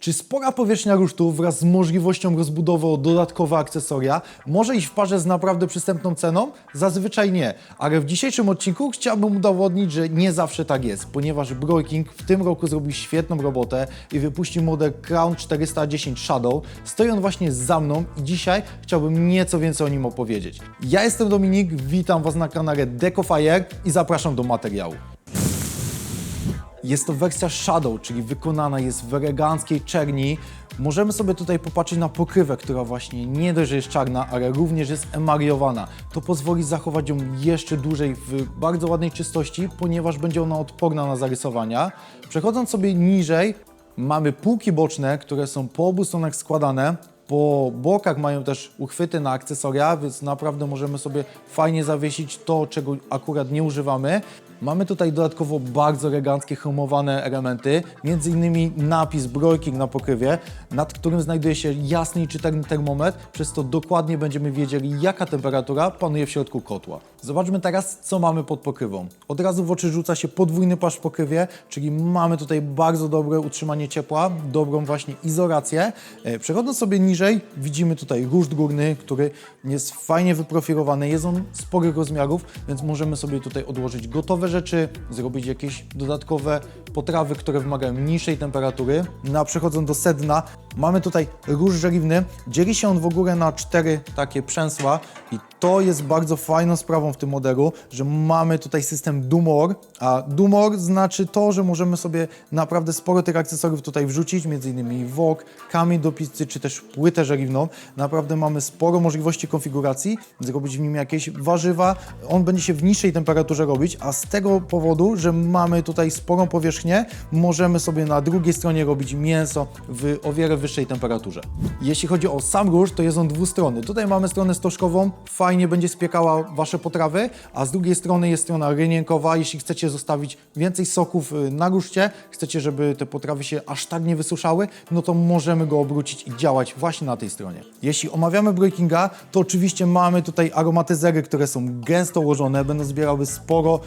Czy spora powierzchnia rusztu wraz z możliwością rozbudowy o dodatkowe akcesoria może iść w parze z naprawdę przystępną ceną? Zazwyczaj nie, ale w dzisiejszym odcinku chciałbym udowodnić, że nie zawsze tak jest, ponieważ Broiking w tym roku zrobił świetną robotę i wypuścił model Crown 410 Shadow. Stoi on właśnie za mną i dzisiaj chciałbym nieco więcej o nim opowiedzieć. Ja jestem Dominik, witam Was na kanale Decofire i zapraszam do materiału. Jest to wersja Shadow, czyli wykonana jest w eleganckiej czerni. Możemy sobie tutaj popatrzeć na pokrywę, która właśnie nie dość, że jest czarna, ale również jest emariowana. To pozwoli zachować ją jeszcze dłużej w bardzo ładnej czystości, ponieważ będzie ona odporna na zarysowania. Przechodząc sobie niżej, mamy półki boczne, które są po obu stronach składane. Po bokach mają też uchwyty na akcesoria, więc naprawdę możemy sobie fajnie zawiesić to, czego akurat nie używamy. Mamy tutaj dodatkowo bardzo eleganckie chromowane elementy, między innymi napis Broiking na pokrywie, nad którym znajduje się jasny i czytelny termometr, przez to dokładnie będziemy wiedzieli, jaka temperatura panuje w środku kotła. Zobaczmy teraz, co mamy pod pokrywą. Od razu w oczy rzuca się podwójny płaszcz w pokrywie, czyli mamy tutaj bardzo dobre utrzymanie ciepła, dobrą właśnie izolację. E, Przechodząc sobie niżej, widzimy tutaj ruszt górny, który jest fajnie wyprofilowany, jest on sporych rozmiarów, więc możemy sobie tutaj odłożyć gotowe rzeczy, zrobić jakieś dodatkowe potrawy, które wymagają niższej temperatury. No przechodząc do sedna, mamy tutaj róż żeliwny. Dzieli się on w ogóle na cztery takie przęsła i to jest bardzo fajną sprawą w tym modelu, że mamy tutaj system Dumor, a Dumor znaczy to, że możemy sobie naprawdę sporo tych akcesoriów tutaj wrzucić, innymi wok, kamień do pizzy, czy też płytę żeliwną. Naprawdę mamy sporo możliwości konfiguracji, zrobić w nim jakieś warzywa. On będzie się w niższej temperaturze robić, a z tego powodu, że mamy tutaj sporą powierzchnię, możemy sobie na drugiej stronie robić mięso w o wiele wyższej temperaturze. Jeśli chodzi o sam róż, to jest on dwustronny. Tutaj mamy stronę stożkową, fajnie będzie spiekała Wasze potrawy, a z drugiej strony jest strona rynienkowa. Jeśli chcecie zostawić więcej soków y, na ruszcie, chcecie, żeby te potrawy się aż tak nie wysuszały, no to możemy go obrócić i działać właśnie na tej stronie. Jeśli omawiamy breakinga, to oczywiście mamy tutaj aromatyzery, które są gęsto ułożone, będą zbierały sporo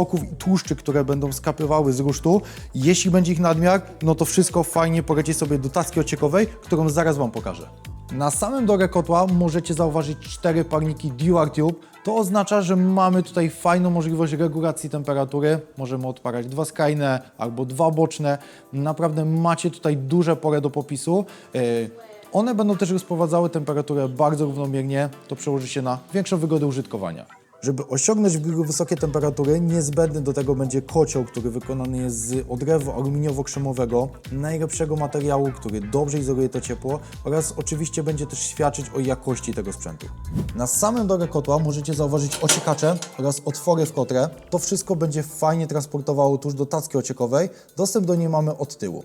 soków i tłuszczy, które będą skapywały z rusztu. Jeśli będzie ich nadmiar, no to wszystko fajnie poradzi sobie do taski ociekowej, którą zaraz Wam pokażę. Na samym dole kotła możecie zauważyć cztery parniki Dual Tube. To oznacza, że mamy tutaj fajną możliwość regulacji temperatury. Możemy odparać dwa skrajne albo dwa boczne. Naprawdę macie tutaj duże pole do popisu. Yy, One będą też rozprowadzały temperaturę bardzo równomiernie. To przełoży się na większą wygodę użytkowania. Żeby osiągnąć w grillu wysokie temperatury, niezbędny do tego będzie kocioł, który wykonany jest z odrewu aluminiowo-krzemowego, najlepszego materiału, który dobrze izoluje to ciepło oraz oczywiście będzie też świadczyć o jakości tego sprzętu. Na samym dole kotła możecie zauważyć ociekacze oraz otwory w kotle. To wszystko będzie fajnie transportowało tuż do tacki ociekowej. Dostęp do niej mamy od tyłu.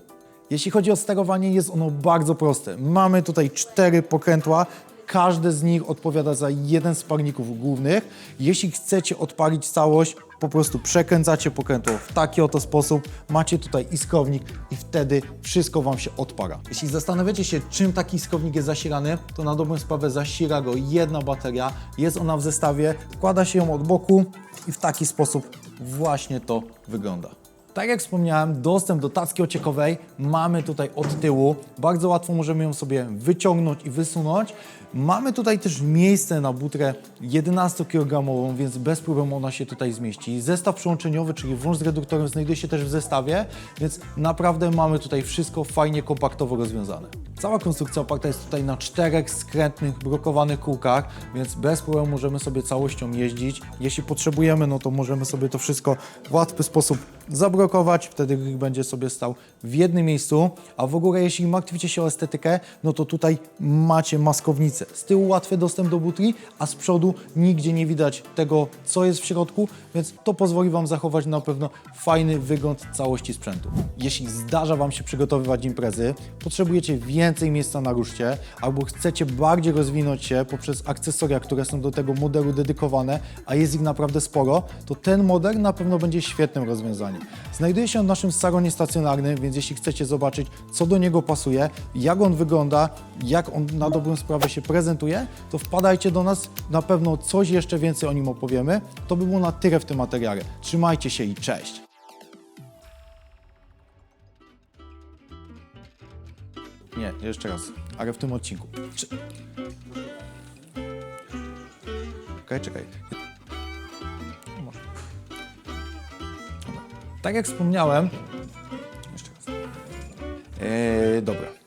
Jeśli chodzi o sterowanie, jest ono bardzo proste. Mamy tutaj cztery pokrętła, każde z nich odpowiada za jeden z parników głównych. Jeśli chcecie odpalić całość, po prostu przekręcacie pokrętło w taki oto sposób, macie tutaj iskrownik i wtedy wszystko Wam się odpala. Jeśli zastanawiacie się, czym taki iskrownik jest zasilany, to na dobrą sprawę zasila go jedna bateria, jest ona w zestawie, wkłada się ją od boku i w taki sposób właśnie to wygląda. Tak jak wspomniałem, dostęp do tacki ociekowej mamy tutaj od tyłu. Bardzo łatwo możemy ją sobie wyciągnąć i wysunąć. Mamy tutaj też miejsce na butrę 11 kg, więc bez problemu ona się tutaj zmieści. Zestaw przyłączeniowy, czyli włącz z reduktorem znajduje się też w zestawie, więc naprawdę mamy tutaj wszystko fajnie, kompaktowo rozwiązane. Cała konstrukcja oparta jest tutaj na czterech skrętnych, brokowanych kółkach, więc bez problemu możemy sobie całością jeździć. Jeśli potrzebujemy, no to możemy sobie to wszystko w łatwy sposób zablokować, wtedy grill będzie sobie stał w jednym miejscu, a w ogóle jeśli martwicie się o estetykę, no to tutaj macie maskownicę. Z tyłu łatwy dostęp do butli, a z przodu nigdzie nie widać tego, co jest w środku, więc to pozwoli Wam zachować na pewno fajny wygląd całości sprzętu. Jeśli zdarza Wam się przygotowywać imprezy, potrzebujecie więcej miejsca na ruszcie, albo chcecie bardziej rozwinąć się poprzez akcesoria, które są do tego modelu dedykowane, a jest ich naprawdę sporo, to ten model na pewno będzie świetnym rozwiązaniem. Znajduje się on w naszym salonie stacjonarnym, więc jeśli chcecie zobaczyć, co do niego pasuje, jak on wygląda, jak on na dobrą sprawę się prezentuje, to wpadajcie do nas, na pewno coś jeszcze więcej o nim opowiemy. To by było na tyle w tym materiale. Trzymajcie się i cześć! Nie, jeszcze raz. Ale w tym odcinku. Czekaj, czekaj. Tak jak wspomniałem... Jeszcze raz. Eee, dobra.